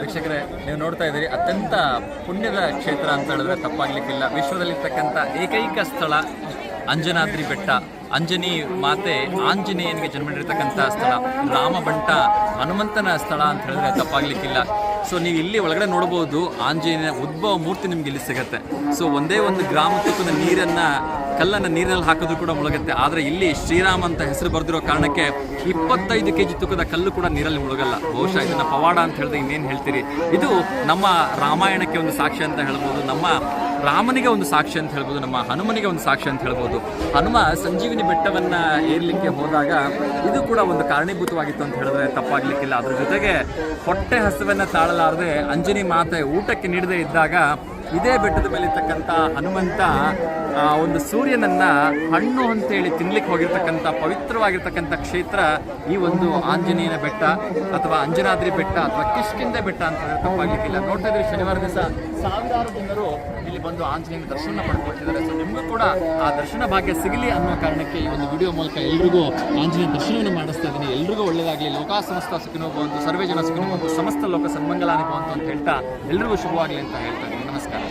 ವೀಕ್ಷಕರೇ, ನೀವು ನೋಡ್ತಾ ಇದ್ದೀರಿ, ಅತ್ಯಂತ ಪುಣ್ಯದ ಕ್ಷೇತ್ರ ಅಂತ ಹೇಳಿದ್ರೆ ತಪ್ಪಾಗ್ಲಿಕ್ಕಿಲ್ಲ. ವಿಶ್ವದಲ್ಲಿರ್ತಕ್ಕಂಥ ಏಕೈಕ ಸ್ಥಳ ಅಂಜನಾದ್ರಿ ಬೆಟ್ಟ. ಅಂಜನಿ ಮಾತೆ ಆಂಜನೇಯನಿಗೆ ಜನ್ಮ ನೀಡಿರ್ತಕ್ಕಂಥ ಸ್ಥಳ. ರಾಮಬಂಟ ಹನುಮಂತನ ಸ್ಥಳ ಅಂತ ಹೇಳಿದ್ರೆ ತಪ್ಪಾಗ್ಲಿಕ್ಕಿಲ್ಲ. ಸೊ ನೀವು ಇಲ್ಲಿ ಒಳಗಡೆ ನೋಡ್ಬೋದು ಆಂಜನೇಯನ ಉದ್ಭವ ಮೂರ್ತಿ ನಿಮ್ಗೆ ಇಲ್ಲಿ ಸಿಗುತ್ತೆ. ಸೊ ಒಂದೇ ಒಂದು ಗ್ರಾಮ ತೂಕದ ನೀರನ್ನ, ಕಲ್ಲನ್ನು ನೀರಿನಲ್ಲಿ ಹಾಕೋದು ಕೂಡ ಮುಳುಗುತ್ತೆ. ಆದರೆ ಇಲ್ಲಿ ಶ್ರೀರಾಮ್ ಅಂತ ಹೆಸರು ಬರೆದಿರೋ ಕಾರಣಕ್ಕೆ ಇಪ್ಪತ್ತೈದು ಕೆ ಜಿ ತೂಕದ ಕಲ್ಲು ಕೂಡ ನೀರಲ್ಲಿ ಮುಳುಗಲ್ಲ. ಬಹುಶಃ ಇದನ್ನು ಪವಾಡ ಅಂತ ಹೇಳಿದ್ರೆ ಇನ್ನೇನು ಹೇಳ್ತೀರಿ? ಇದು ನಮ್ಮ ರಾಮಾಯಣಕ್ಕೆ ಒಂದು ಸಾಕ್ಷಿ ಅಂತ ಹೇಳ್ಬೋದು. ನಮ್ಮ ರಾಮನಿಗೆ ಒಂದು ಸಾಕ್ಷಿ ಅಂತ ಹೇಳ್ಬೋದು, ನಮ್ಮ ಹನುಮನಿಗೆ ಒಂದು ಸಾಕ್ಷಿ ಅಂತ ಹೇಳ್ಬೋದು. ಹನುಮ ಸಂಜೀವಿನಿ ಬೆಟ್ಟವನ್ನು ಏರ್ಲಿಕ್ಕೆ ಹೋದಾಗ ಇದು ಕೂಡ ಒಂದು ಕಾರಣೀಭೂತವಾಗಿತ್ತು ಅಂತ ಹೇಳಿದ್ರೆ ತಪ್ಪಾಗಲಿಕ್ಕಿಲ್ಲ. ಅದ್ರ ಜೊತೆಗೆ ಹೊಟ್ಟೆ ಹಸುವನ್ನು ತಾಳಲಾರದೆ ಅಂಜನಿ ಮಾತೆ ಊಟಕ್ಕೆ ನೀಡದೇ ಇದ್ದಾಗ ಇದೇ ಬೆಟ್ಟದ ಮೇಲೆ ಇರ್ತಕ್ಕಂಥ ಹನುಮಂತ ಒಂದು ಸೂರ್ಯನನ್ನ ಹಣ್ಣು ಅಂತೇಳಿ ತಿನ್ಲಿಕ್ಕೆ ಹೋಗಿರ್ತಕ್ಕಂಥ ಪವಿತ್ರವಾಗಿರ್ತಕ್ಕಂಥ ಕ್ಷೇತ್ರ ಈ ಒಂದು ಆಂಜನೇಯನ ಬೆಟ್ಟ ಅಥವಾ ಅಂಜನಾದ್ರಿ ಬೆಟ್ಟ ಅಥವಾ ಕಿಷ್ಕಿಂದೆ ಬೆಟ್ಟ ಅಂತ ತಪ್ಪಾಗಲಿಕ್ಕಿಲ್ಲ. ನೋಡ್ತಾ ಇದ್ರೆ ಶನಿವಾರ ದಿವಸ ಸಾವಿರಾರು ಜನರು ಇಲ್ಲಿ ಬಂದು ಆಂಜನೇಯನ ದರ್ಶನ ಪಡ್ಕೊಳ್ತಿದ್ದಾರೆ. ಸೊ ನಿಮಗೂ ಕೂಡ ಆ ದರ್ಶನ ಭಾಗ್ಯ ಸಿಗಲಿ ಅನ್ನೋ ಕಾರಣಕ್ಕೆ ಈ ಒಂದು ವಿಡಿಯೋ ಮೂಲಕ ಎಲ್ರಿಗೂ ಆಂಜನೇಯ ದರ್ಶನವನ್ನು ಮಾಡಿಸ್ತಾ ಎಲ್ರಿಗೂ ಒಳ್ಳೆಯದಾಗಲಿ ಲೋಕ ಸಮಸ್ತ ಸುಖಿನೋ ಸರ್ವೇ ಜನ ಸುಖಿನೋ ಸಮಸ್ತ ಲೋಕ ಸನ್ಮಂಗಲಾನಿ ಭವಂತು ಅಂತ ಹೇಳ್ತಾ ಎಲ್ರಿಗೂ ಶುಭವಾಗಲಿ ಅಂತ ಹೇಳ್ತಾ ನಮಸ್ಕಾರ.